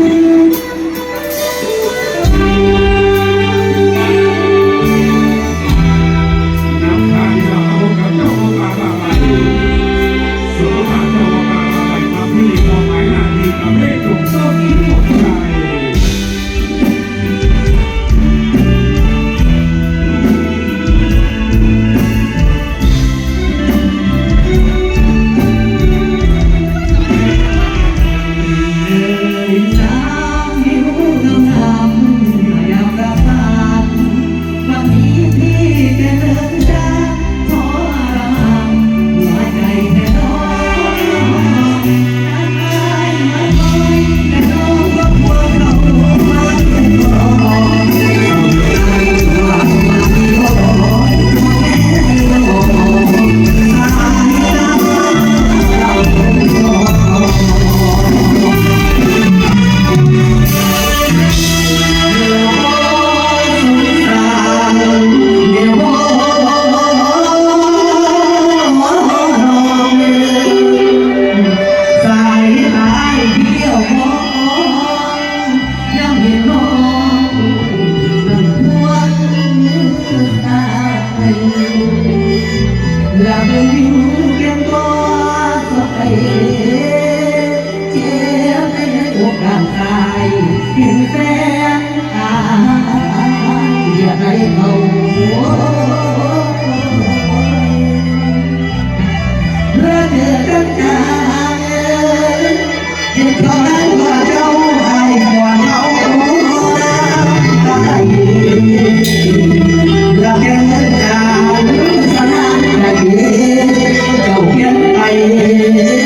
น้ ยัง ไป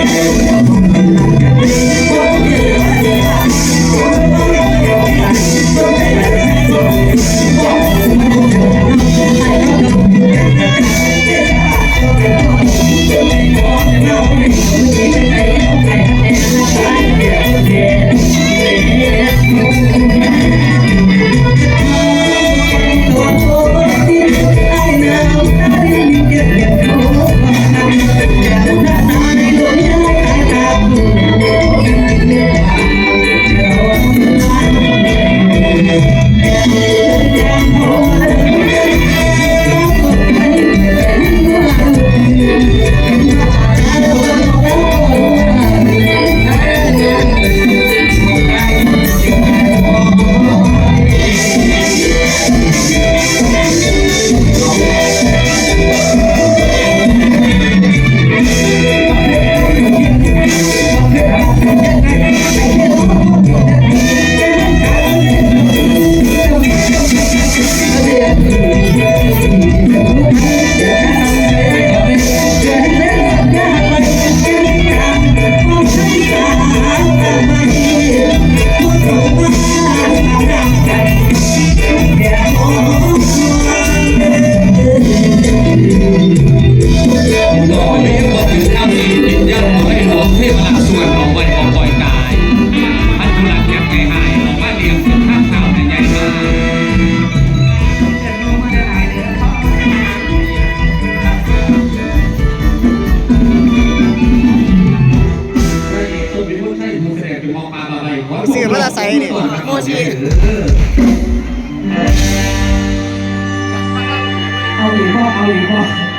Yeah. Yeah. สื่อมาจากไสนี่โมชิเอาอีกบ่เอาอีกบ่